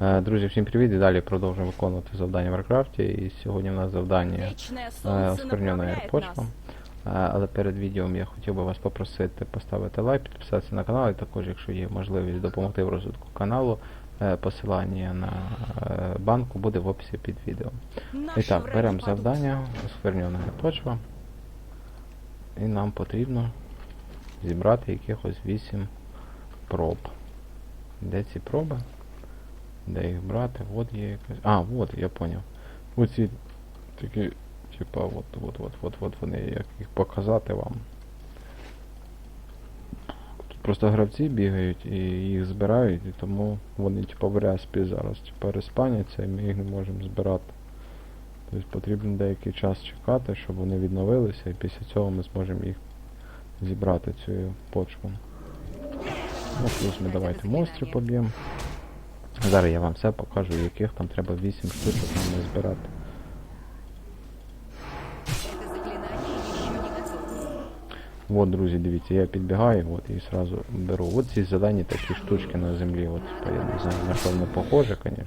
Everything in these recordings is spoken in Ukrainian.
Е, Друзі, всім привіт! І далі продовжуємо виконувати завдання в Варкрафті. І сьогодні у нас завдання е, осквернена почва. Е, Але перед відео я хотів би вас попросити поставити лайк, підписатися на канал, і також, якщо є можливість допомогти в розвитку каналу, посилання на банку буде в описі під відео. І так, беремо завдання, осквернена почва. І нам потрібно зібрати якихось 8 проб. Де ці проби? Де їх брати? От є якась. А, от, я поняв. Оці такі, типа, от, от, от, от, от вони, як їх показати вам. Тут просто гравці бігають і їх збирають, і тому вони типа в респі зараз, типа респаняться, і ми їх не можемо збирати. Тобто потрібно деякий час чекати, щоб вони відновилися, і після цього ми зможемо їх зібрати цю почву. Ну, плюс ми давайте монстрів поб'ємо. Зараз я вам все покажу, яких там треба 8 штучок нам збирати. Это заклинание еще. От, друзі, дивіться, я підбігаю от, і сразу беру. От ці зелені такі штучки на землі. От, я не знаю, на що воно похоже, звісно.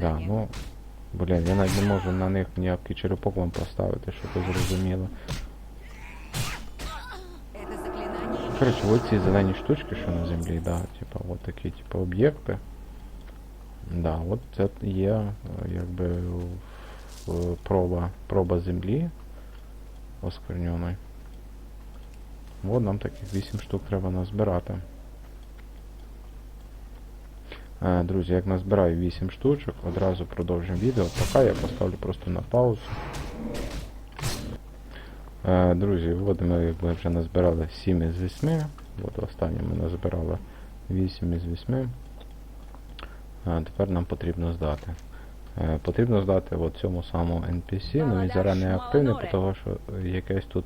Да, ну, блін, я навіть не можу на них ніякий черепок вам поставити, щоб ви зрозуміли. Коротше, от ці зелені штучки, що на землі, да, типа, от такі, типа, об'єкти. Да, от це є, якби, проба, проба землі оскверненої. От нам таких 8 штук треба назбирати. Е, Друзі, як назбираю 8 штучок, одразу продовжимо відео. Поки я поставлю просто на паузу. Е, Друзі, от ми вже назбирали 7 із 8. От останнє ми назбирали 8 із 8. А тепер нам потрібно здати. Е, Потрібно здати от цьому самому NPC, ну він зараз не активний, тому що е, якесь тут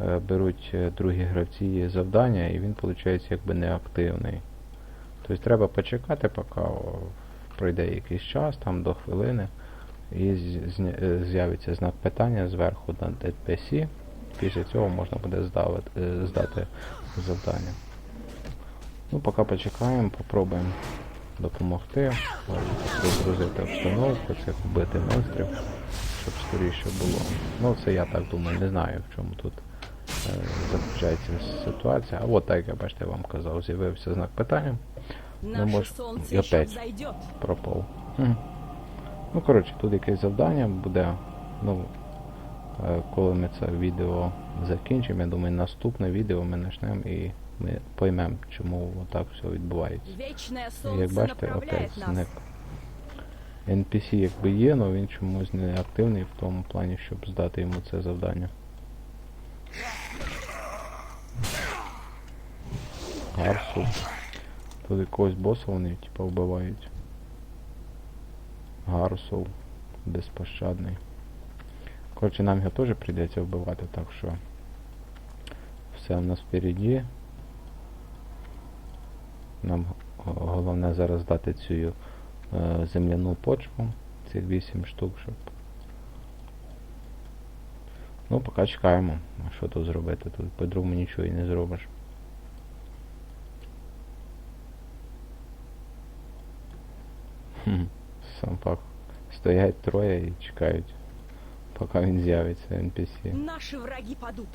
е, беруть е, другі гравці завдання, і він, виходить, якби не активний. Тобто треба почекати, поки пройде якийсь час, там до хвилини, і е, з'явиться знак питання зверху на NPC. Після цього можна буде здавати, е, здати завдання. Ну, поки почекаємо, попробуємо допомогти, розгрузити обстановку, цих вбити монстрів, щоб скоріше було. Ну, це я так думаю, не знаю, в чому тут е, заключається ситуація. А от так, я бачите, вам казав, з'явився знак питання, солнце и еще опять. пропав. Ну, коротше, тут якесь завдання буде. Ну, е, коли ми це відео закінчимо, я думаю, наступне відео ми почнемо і ми поймемо, чому так все відбувається. Вечное Як бачите, опять зник. NPC якби є, але він чомусь не активний в тому плані, щоб здати йому це завдання. Гарсу. Тут якогось боса вони типа вбивають. Гарсул. Безпощадний. Коротше, нам його теж прийдеться вбивати, так що все в нас впереді. Нам головне зараз дати цю е, земляну почву, цих 8 штук, щоб. Ну, поки чекаємо. Що тут зробити? Тут по-другому нічого і не зробиш. Хм, Сам факт. Стоять троє і чекають, поки він з'явиться NPC. Наши враги падут.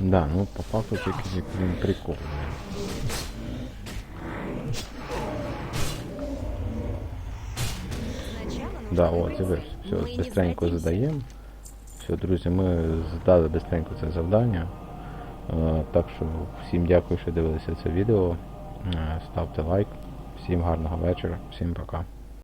Да, ну по факту тільки він прикол. Сначала нужно Да, выбрать от, з'явився. цель. Мы Все, не быстренько сдадимся. Все, друзі, ми здали быстренько це завдання. Е, Так що всім дякую, що дивилися це відео. Е, Ставте лайк. Всім гарного вечора, всім пока.